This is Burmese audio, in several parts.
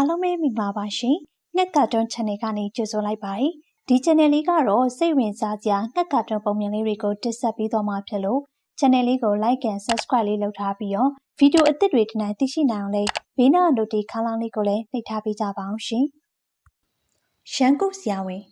အားလုံးပဲမင်္ဂလာပါရှင်။ငှက်ကာတွန်း channel ကနေကြိုဆိုလိုက်ပါတယ်။ဒီ channel လေးကတော့စိတ်ဝင်စားစရာငှက်ကာတွန်းပုံမြင်လေးတွေကိုတင်ဆက်ပေးသွားမှာဖြစ်လို့ channel လေးကို like and subscribe လေးလုပ်ထားပြီးတော့ဗီဒီယိုအသစ်တွေဒီနေ့သိရှိနိုင်အောင်လေးဘေးနား notification ခန်းလေးကိုလည်းနှိပ်ထားပေးကြပါအောင်ရှင်။ရန်ကုန်ဆရာဝန်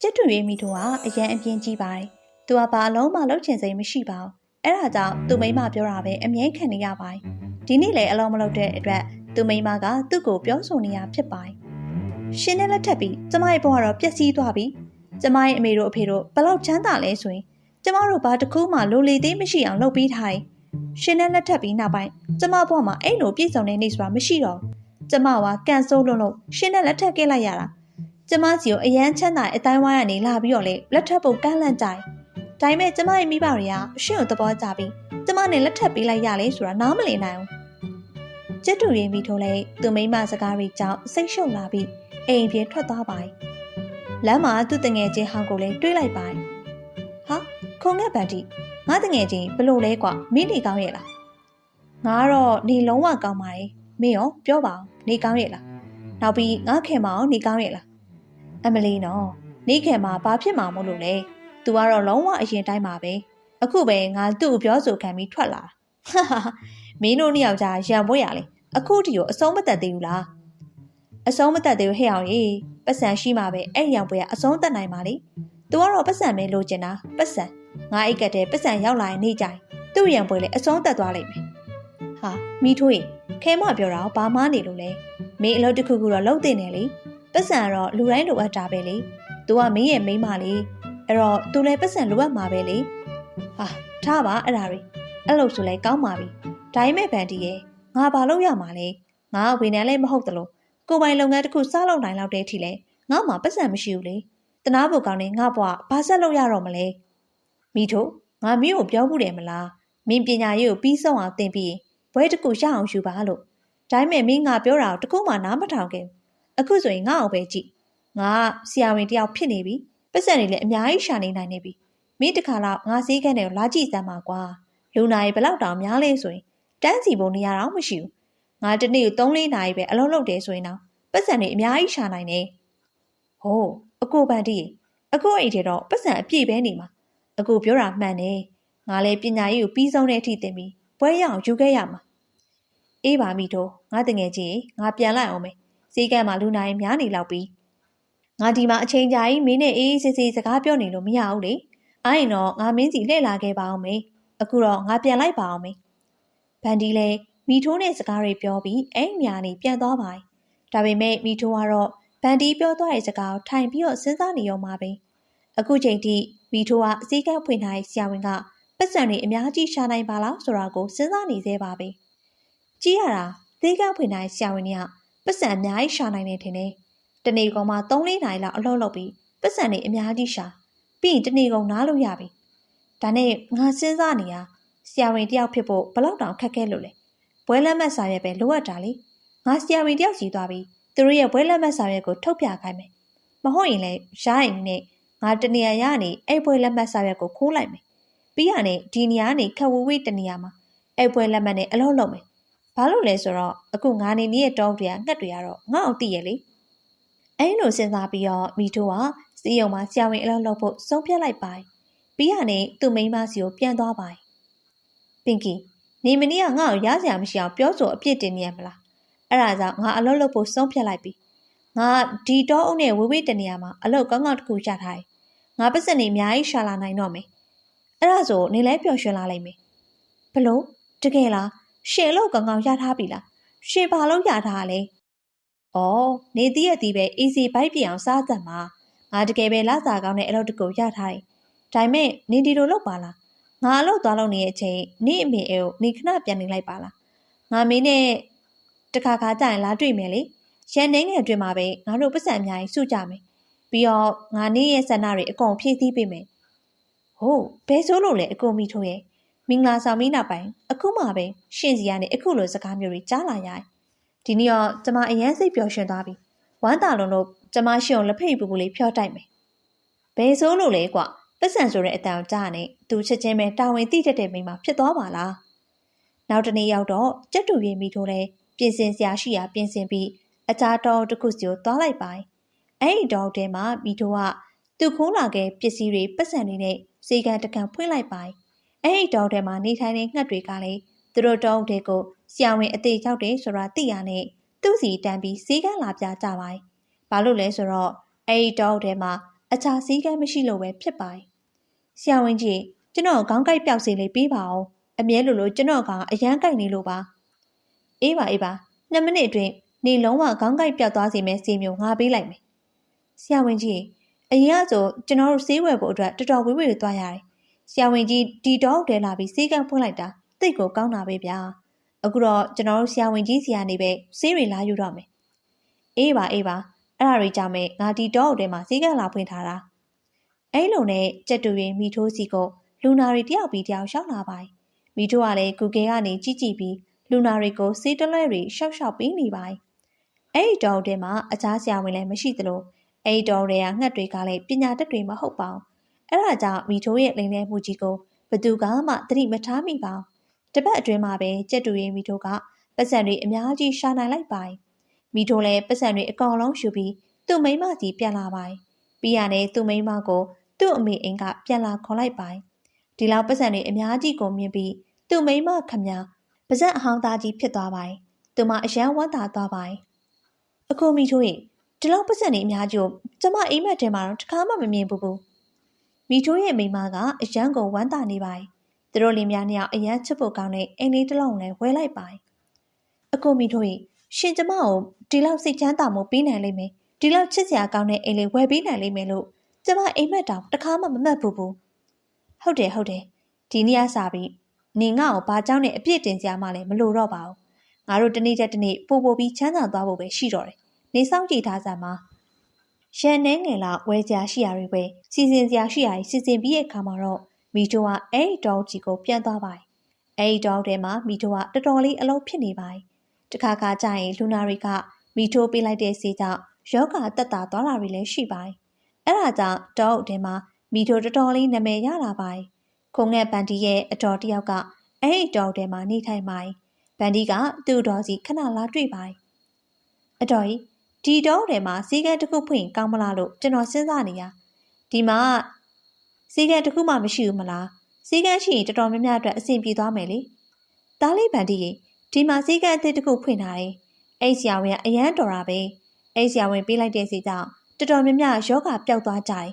ကျက်တူရေးမိတို့ကအရန်အပြင်းကြီးပါတယ်။သူကဘာအလုံးမှလှုပ်ချင်စိမ်မရှိပါဘူး။အဲ့ဒါကြောင့်သူမိမပြောတာပဲအမြဲခံနေရပါတယ်။ဒီနေ့လည်းအလုံးမလုပ်တဲ့အတွက် သူမိမကသူ့ကိုပြောဆိုနေတာဖြစ်ပါတယ်။ရှင်နဲ့လက်ထပ်ပြီးကျမရဲ့ဘဝတော့ပျက်စီးသွားပြီ။ကျမရဲ့အမေတို့အဖေတို့ဘလောက်ချမ်းသာလဲဆိုရင်ကျမတို့ဘာတစ်ခုမှလိုလေသေးမရှိအောင်လုပ်ပေးထားတယ်။ရှင်နဲ့လက်ထပ်ပြီးနောက်ပိုင်းကျမဘဝမှာအဲ့လိုပြည့်စုံတဲ့နေ့ဆိုတာမရှိတော့ဘူး။ကျမကကန်ဆိုးလုံးလုံးရှင်နဲ့လက်ထပ်ခဲ့လိုက်ရတာ။ကျမစီကိုအရန်ချမ်းသာအတိုင်းဝိုင်းကနေလာပြီးတော့လေလက်ထပ်ဖို့ကန့်လန့်ကြတယ်။ဒါပေမဲ့ကျမရဲ့မိဘတွေကအရှင်ကိုသဘောကျပြီးကျမနဲ့လက်ထပ်ပေးလိုက်ရလေဆိုတာနားမလည်နိုင်ဘူး ကျက်တူရင်မိထိုးလဲသူမိမစကားတွေကြောင့်စိတ်ရှုပ်လာပြီးအိမ်ပြင်ထွက်သွားပါတယ်။လမ်းမှာသူ့တငယ်ချင်းဟောင်းကိုလည်းတွေးလိုက်ပါတယ်။ဟာခုံငက်ဗန်တီငါတငယ်ချင်းဘလို့လဲကွာမင်းနေကောင်းရဲ့လား။ငါကတော့နေလုံးဝကောင်းပါတယ်။မင်းရောပြောပါအောင်နေကောင်းရဲ့လား။နောက်ပြီးငါခင်မအောင်နေကောင်းရဲ့လား။အမလီနော်နေခင်မှာဘာဖြစ်မှာမို့လို့လဲ။ तू ကတော့လုံးဝအရင်တိုင်းပါပဲ။အခုပဲငါသူ့ကိုပြောဆိုခံပြီးထွက်လာတာ။ဟာဟာမင်းတို့နှစ်ယောက်ကြားရံပွဲရလေ အခုတည်းကိုအဆုံးမသက်သေးဘူးလားအဆုံးမသက်သေးဘူးဟဲ့အောင်ရေပတ်စံရှိမှပဲအဲ့ရံပွဲကအဆုံးသက်နိုင်ပါလေသူကတော့ပတ်စံပဲလိုချင်တာပတ်စံငါအိတ်ကတဲ့ပတ်စံရောက်လာရင်နေကြိုင်သူ့ရံပွဲလည်းအဆုံးသက်သွားလိမ့်မယ်ဟာမိထွေးခဲမပြောတာဘာမှနေလို့လဲမင်းအလုပ်တစ်ခုခုတော့လုပ်တင်တယ်လေပတ်စံကတော့လူတိုင်းလိုအပ်တာပဲလေသူကမင်းရဲ့မိန်းမလေအဲ့တော့သူလည်းပတ်စံလိုအပ်မှာပဲလေဟာထားပါအဲ့ဒါတွေအဲ့လိုဆိုလဲကောင်းပါပြီဒါပေမဲ့ဗန်တီရဲ့ ငါဘာလုပ်ရမှာလဲငါဝန်ထမ်းလည်းမဟုတ်တလို့ကိုပိုင်လုပ်ငန်းတစ်ခုစလုပ်နိုင်လောက်တဲ့အထိလဲငါမှပတ်စံမရှိဘူးလေတနာဖို့ကောင်းနေငါဘွားဘာဆက်လုပ်ရတော့မလဲမိထို့ငါမင်းကိုပြောမှုတယ်မလားမင်းပညာရေးကိုပြီးဆုံးအောင်သင်ပြီးဘွဲတစ်ခုရအောင်ယူပါလို့ဒါပေမဲ့မင်းငါပြောတာကိုတခုမှနားမထောင်ခဲ့အခုဆိုရင်ငါ့အောင်ပဲကြည့်ငါဆရာဝန်တယောက်ဖြစ်နေပြီပတ်စံတွေလည်းအများကြီးရှာနေနိုင်နေပြီမင်းတခါတော့ငါစည်းကမ်းတွေကိုလာကြည့်စမ်းပါကွာလူနာရီဘလောက်တောင်များလဲဆိုရင် တန်းစီပုံနေရတော့မရှိဘူးငါတနေ့ကို3-4နာရီပဲအလုပ်လုပ်တယ်ဆိုရင်တော့ပတ်စံတွေအများကြီးရှာနိုင်တယ်ဟိုးအကိုပန်တီအကိုအိတ်ထဲတော့ပတ်စံအပြည့်ပဲနေမှာအကိုပြောတာမှန်တယ်ငါလည်းပညာရေးကိုပြီးဆုံးတဲ့အထိသင်ပြီးပွဲရအောင်ယူခဲ့ရမှာအေးပါမိတော့ငါတငယ်ချင်းငါပြန်လိုက်အောင်မယ်စီကံမှာလူနိုင်များနေလောက်ပြီးငါဒီမှာအချိန်ကြာကြီးမင်းနဲ့အေးအေးဆေးဆေးစကားပြောနေလို့မရဘူးလေအားရင်တော့ငါမင်းစီလှည့်လာခဲ့ပါအောင်မေအခုတော့ငါပြန်လိုက်ပါအောင်မေ ဗန်ဒီလည်းမိထိုးနဲ့စကားတွေပြောပြီးအိမ်ညာနေပြန်သွားပါ။ဒါပေမဲ့မိထိုးကတော့ဗန်ဒီပြောသွားတဲ့စကားကိုထိုင်ပြီးတော့စဉ်းစားနေရောမှာပဲ။အခုချိန်ထိမိထိုးကအစည်းကပ်ဖွင့်ထားတဲ့ဆရာဝန်ကပတ်စံတွေအများကြီးရှာနိုင်ပါလားဆိုတာကိုစဉ်းစားနေသေးပါပဲ။ကြည့်ရတာသေကဖွင့်ထားတဲ့ဆရာဝန်ကပတ်စံအများကြီးရှာနိုင်တယ်ထင်တယ်။တနေ့ကောင်မှ3-4နာရီလောက်အလုပ်လုပ်ပြီးပတ်စံတွေအများကြီးရှာပြီးရင်တနေ့ကောင်နားလို့ရပြီ။ဒါနဲ့ငါစဉ်းစားနေတာ ဆရာဝန်တယောက်ဖြစ်ဖို့ဘလောက်တောင်ခက်ခဲလို့လဲဘွဲလက်မှတ်စာရွက်ပဲလိုအပ်တာလေငါဆရာဝန်တယောက်စီသွားပြီးသူတို့ရဲ့ဘွဲလက်မှတ်စာရွက်ကိုထုတ်ပြခိုင်းမယ်မဟုတ်ရင်လည်းရားရင်နဲ့ငါတနေရာရနေအဲ့ဘွဲလက်မှတ်စာရွက်ကိုခိုးလိုက်မယ်ပြီးရနေဒီနေရာနေခက်ဝဝေးတနေရာမှာအဲ့ဘွဲလက်မှတ်နဲ့အလုပ်လုပ်မယ်ဘာလို့လဲဆိုတော့အခုငါနေနေရဲ့တောင်းတွေကငှက်တွေကတော့ငါ့အောင်သိရလေအဲ့လိုစဉ်းစားပြီးတော့မိထိုးကစီယုံမှာဆရာဝန်အလုပ်လုပ်ဖို့ဆုံးဖြတ်လိုက်ပါပြီးရနေသူ့မိန်းမစီကိုပြန်သွားပါ ပင်ကီနေမနီကငါ့ကိုရစရာမရှိအောင်ပြောဆိုအပြစ်တင်နေရမလားအဲ့ဒါကြောင့်ငါအလုပ်လုပ်ဖို့ဆုံးဖြတ်လိုက်ပြီငါဒီတောအုပ်နဲ့ဝေးဝေးတနေရာမှာအလုပ်ကောင်းကောင်းတစ်ခုရထားတယ်ငါပတ်စံနေအများကြီးရှာလာနိုင်တော့မယ်အဲ့ဒါဆိုနေလဲပျော်ရွှင်လာလိမ့်မယ်ဘလို့တကယ်လားရှင်အလုပ်ကောင်းကောင်းရထားပြီလားရှင်ဘာလို့ရထားလဲဩနေသည့်ရဲ့ဒီပဲ easy bike ပြအောင်စားသတ်မှာငါတကယ်ပဲလာစားကောင်းတဲ့အလုပ်တကူရထားတယ်ဒါပေမဲ့နေဒီလိုလုပ်ပါလား ငါအလုပ်သွားလို့နေတဲ့အချိန်နေ့အမေအဲကိုနေခဏပြန်နေလိုက်ပါလားငါမင်းနဲ့တခါခါကြာရင်လာတွေ့မယ်လေရန်နေငယ်အတွင်းမှာပဲငါတို့ပတ်စံအများကြီးစုကြမယ်ပြီးတော့ငါနေ့ရဲ့ဆန္ဒတွေအကုန်ဖြည့်ဆည်းပေးမယ်ဟုတ်ဘယ်ဆိုလို့လဲအကုန်မိထိုးရဲ့မင်္ဂလာဆောင်ပြီးနောက်ပိုင်းအခုမှပဲရှင်စီကနေအခုလိုစကားမျိုးတွေကြားလာရတယ်ဒီနေ့တော့ကျမအရန်စိတ်ပျော်ရွှင်သွားပြီဝမ်းသာလုံးလို့ကျမရှင်ကိုလက်ဖိတ်ပူပူလေးဖြောတိုက်မယ်ဘယ်ဆိုလို့လဲကွာ ပတ်စံဆိုတဲ့အတန်ကြားနဲ့သူချက်ချင်းပဲတာဝန်သိတတ်တဲ့မိန်းမဖြစ်သွားပါလားနောက်တနေ့ရောက်တော့ကြက်တူရီမိထိုးလဲပြင်ဆင်စရာရှိရာပြင်ဆင်ပြီးအခြားတောအုပ်တစ်ခုစီကိုသွားလိုက်ပါတယ်အဲ့ဒီတောအုပ်ထဲမှာမိထိုးကသူခိုးလာခဲ့ပစ္စည်းတွေပတ်စံတွေနဲ့စေကန်တကန်ဖွင့်လိုက်ပါတယ်အဲ့ဒီတောအုပ်ထဲမှာနေထိုင်တဲ့ငှက်တွေကလည်းသူတို့တောအုပ်တွေကိုဆရာဝန်အသေးရောက်တယ်ဆိုတာသိရနဲ့သူ့စီတန်ပြီးစေကန်လာပြကြပါတယ်ဘာလို့လဲဆိုတော့အဲ့ဒီတောအုပ်ထဲမှာအခြားစေကန်မရှိလို့ပဲဖြစ်ပါတယ် ဆရာဝန်ကြီးကျွန်တော်ခေါင်းကိုက်ပြောက်စေလေးပေးပါအောင်အမြဲလိုလိုကျွန်တော်ကအရန်ကိုက်နေလို့ပါအေးပါအေးပါ2မိနစ်အတွင်းနေလုံးဝခေါင်းကိုက်ပြောက်သွားစေမယ့်စီမျိုးငါပေးလိုက်မယ်ဆရာဝန်ကြီးအရင်ကဆိုကျွန်တော်တို့ဆေးဝယ်ဖို့အတွက်တော်တော်ဝေးဝေးသွားရတယ်ဆရာဝန်ကြီးဒီတော့တဲလာပြီးဆေးကန်းဖွင့်လိုက်တာတိတ်ကိုကောင်းတာပဲဗျာအခုတော့ကျွန်တော်တို့ဆရာဝန်ကြီးစီကနေပဲဆေးတွေလာယူတော့မယ်အေးပါအေးပါအဲ့ဒါတွေကြောင့်မဲ့ငါဒီတော့တဲမှာဆေးကန်းလာဖွင့်ထားတာ အဲ့လိုနဲ့ကြက်တူရင်မိထိုးစီကိုလူနာတွေတယောက်ပြီးတယောက်ရှောက်လာပါတယ်။မိထိုးကလည်း Google ကနေကြည့်ကြည့်ပြီးလူနာတွေကိုစေးတလွဲတွေရှောက်ရှောက်ပေးနေပါတယ်။အဲ့ဒီတောထဲမှာအခြားဆရာဝန်လည်းမရှိသလိုအဲ့ဒီတောတွေကငှက်တွေကလည်းပညာတတ်တွေမဟုတ်ပါဘူး။အဲ့ဒါကြောင့်မိထိုးရဲ့လိန်တဲ့မှုကြီးကိုဘသူကမှသတိမထားမိပါဘူး။တပတ်အတွင်းမှာပဲကြက်တူရင်မိထိုးကပတ်စံတွေအများကြီးရှာနိုင်လိုက်ပါတယ်။မိထိုးလည်းပတ်စံတွေအကောင်လုံးယူပြီးသူ့မိမကြီးပြန်လာပါတယ်။ပြီးရတဲ့သူ့မိမကို သူ့အမေအိမ်ကပြန်လာခေါ်လိုက်ပါတယ်။ဒီလောက်ပတ်စံတွေအများကြီးကိုမြင်ပြီးသူ့မိမခမပါဇက်အဟောင်းသားကြီးဖြစ်သွားပါတယ်။သူမအယံဝမ်းသာသွားပါတယ်။အကိုမီထိုးရင်ဒီလောက်ပတ်စံတွေအများကြီးကိုကျမအိမ်မက်ထဲမှာတော့တခါမှမမြင်ဘူးဘူး။မီထိုးရဲ့မိမကအယံကိုဝမ်းသာနေပါတယ်။သူတို့လင်မယားနှစ်ယောက်အယံချစ်ဖို့ကောင်းတဲ့အိမ်လေးတစ်လုံးလည်းဝဲလိုက်ပါတယ်။အကိုမီထိုးရင်ရှင်ကျမကိုဒီလောက်စိတ်ချမ်းသာမှုပေးနိုင်လိမ့်မယ်။ဒီလောက်ချစ်စရာကောင်းတဲ့အိမ်လေးဝယ်ပေးနိုင်လိမ့်မယ်လို့ ကျမအိမ်မက်တောင်တခါမှမမှတ်ဘူးဘူး။ဟုတ်တယ်ဟုတ်တယ်ဒီနေ့ကစားပြီးနေငါ့ကိုဘာကြောင့်နဲ့အပြစ်တင်ကြမှလည်းမလိုတော့ပါဘူးငါတို့တနေ့ချက်တနေ့ပို့ပို့ပြီးချမ်းသာသွားဖို့ပဲရှိတော့တယ်နေဆောင်ကြည့်ထားစမ်းပါရန်နှဲငယ်လာဝဲကြရှိရာတွေပဲစီစဉ်စရာရှိရာစီစဉ်ပြီးတဲ့အခါမှာတော့မီတိုကအဲ့ဒီတောကြီးကိုပြန်သွားပါတယ်အဲ့ဒီတောထဲမှာမီတိုကတော်တော်လေးအလုံးဖြစ်နေပါတယ်တခါခါကျရင်လူနာတွေကမီတိုပေးလိုက်တဲ့ဆေးကြောင့်ယောဂတက်တာသွားတာတွေလည်းရှိပါတယ် အဲ့ဒါကြောင့်တောအုပ်ထဲမှာမီတိုတော်တော်လေးနာမည်ရလာပါတယ်ခုံငက်ပန်တီရဲ့အတော်တယောက်ကအဲ့ဒီတောထဲမှာနေထိုင်ပါတယ်။ပန်တီကသူ့တော်စီခဏလာတွေ့ပါတယ်။အတော်ကြီးဒီတော့ထဲမှာစီကံတစ်ခုဖွင့်ကောင်းမလားလို့ကျွန်တော်စဉ်းစားနေရ။ဒီမှာစီကံတစ်ခုမှမရှိဘူးမလား။စီကံရှိရင်တော်တော်များများအတွက်အဆင်ပြေသွားမယ်လေ။တားလေးပန်တီရေဒီမှာစီကံအသစ်တစ်ခုဖွင့်ထားတယ်။အဲ့ဆရာဝန်ကအရန်တော်တာပဲ။အဲ့ဆရာဝန်ပေးလိုက်တဲ့စီကြောင့် တော်တော်များများယောဂပျောက်သွားကြတယ်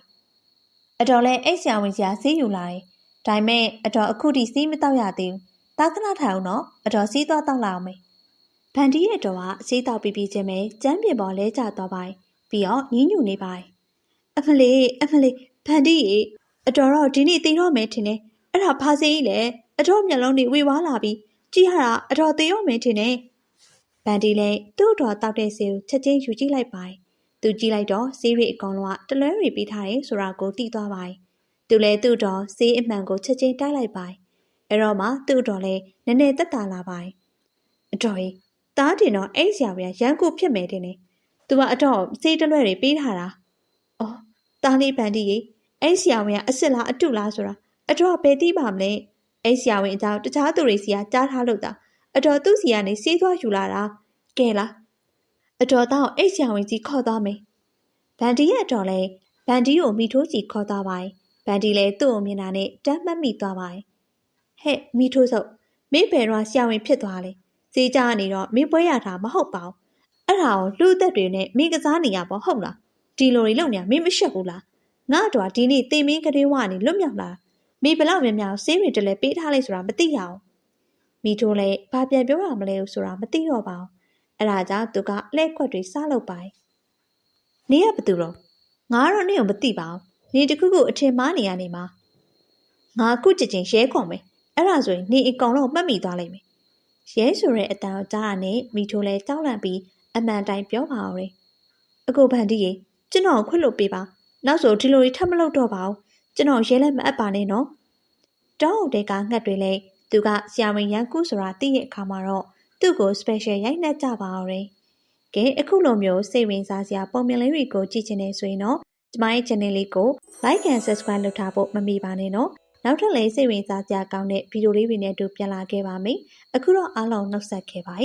။အတော်လဲအဲ့ဆရာဝန်ကြီးကဆေးယူလာတယ်။ဒါပေမဲ့အတော်အခုထိစီးမတော့ရသေးဘူး။တာခဏထိုင်အောင်နော်အတော်စီးသွားတော့လာအောင်မေ။ဗန်ဒီရဲ့တော်ကစီးတော့ပြီးပြီးချင်းပဲကျမ်းပြင်ပေါ်လဲကျသွားပါပြီးတော့ညင်းညူနေပါအမလေးအမလေးဗန်ဒီရေအတော်တော့ဒီနေ့သိတော့မယ်ထင်တယ်။အဲ့ဒါဖာစင်းကြီးလေအတော်မျက်လုံးတွေဝေဝါးလာပြီးကြည့်ရတာအတော်သိတော့မယ်ထင်တယ်။ဗန်ဒီလည်းသူ့တော်တောက်တဲ့ဆေးကိုချက်ချင်းယူကြည့်လိုက်ပါ သူကြည့်လိုက်တော့ဆေးရိအကောင်လုံးကတလွဲရီပေးထားတယ်ဆိုတာကိုသိသွားပါတယ်။သူလည်းသူ့တော်ဆေးအမှန်ကိုချက်ချင်းတိုက်လိုက်ပါတယ်။အဲတော့မှသူ့တော်လည်းနည်းနည်းသက်သာလာပါတယ်။အတော်ကြီးတားတင်တော့အိတ်ဆရာကရန်ကိုဖြစ်မယ်တင်နေ။ तू ကအတော့ဆေးတလွဲတွေပေးထားတာ။အော်တားလေးပန်တီကြီးအိတ်ဆရာဝင်ကအစ်စ်လားအတုလားဆိုတာအတော့ဘယ်သိပါမလဲ။အိတ်ဆရာဝင်အကြောင်းတခြားသူတွေစီကကြားထားလို့တာအတော်သူ့စီကနေဆေးသွားယူလာတာ။ကဲလား အတော်တော့အိတ်ဆရာဝန်ကြီးခေါ်သွားမယ်။ဗန်ဒီရဲ့အတော်လဲဗန်ဒီကိုမိထိုးစီခေါ်သွားပါ යි ။ဗန်ဒီလည်းသူ့ကိုမြင်တာနဲ့တမ်းမှတ်မိသွားပါ යි ။ဟဲ့မိထိုးစုပ်မင်းဘယ်တော့ဆရာဝန်ဖြစ်သွားလဲ။စေးကြနေတော့မင်းပွဲရတာမဟုတ်ပါဘူး။အဲ့ဒါကိုလူသက်တွေနဲ့မင်းကစားနေရပေါ့ဟုတ်လား။ဒီလိုတွေလုပ်နေမင်းမရှက်ဘူးလား။ငါတော့ဒီနေ့တင်မင်းကလေးဝနေလွတ်မြောက်လာ။မိဘလောက်များများဆေးတွေတလဲပေးထားလိုက်ဆိုတာမသိရအောင်။မိထိုးလည်းဘာပြန်ပြောရမလဲဆိုတာမသိတော့ပါဘူး။ အဲ့ဒါကြောင့်သူကလှဲ့ခွက်တွေစားလုပ်ပါ යි နေရဘသူတော့ငါတော့နေအောင်မသိပါဘူးနေတခုခုအထင်မှားနေရနေမှာငါအခုကြင်ကြင်ရဲခွန်မယ်အဲ့ဒါဆိုရင်နေအကောင်လုံးမှတ်မိသွားလိမ့်မယ်ရဲဆိုတဲ့အတန်ကိုကြားရနဲ့မိထိုးလဲတောက်လန့်ပြီးအမှန်တိုင်းပြောပါအောင်လေအကိုဗန်ဒီရေကျွန်တော်ခွတ်လို့ပေးပါနောက်ဆိုဒီလိုထပ်မလုပ်တော့ပါဘူးကျွန်တော်ရဲလက်မအပ်ပါနဲ့နော်တောင်းတဲ့ကငှက်တွေလဲသူကဆရာဝန်ရန်ကူဆိုတာသိတဲ့အခါမှာတော့ သူ့ကို special ရိုက်နှက်ကြပါအောင်ရယ်။ကဲအခုလိုမျိုးစိတ်ဝင်စားစရာပုံမြင်လေးတွေကိုကြည့်ချင်နေဆိုရင်တော့ကျမရဲ့ channel လေးကို like and subscribe လုပ်ထားဖို့မမေ့ပါနဲ့နော်။နောက်ထပ်လည်းစိတ်ဝင်စားစရာကောင်းတဲ့ဗီဒီယိုလေးတွေနဲ့အတူပြန်လာခဲ့ပါမယ်။အခုတော့အားလုံးနှုတ်ဆက်ခဲ့ပါ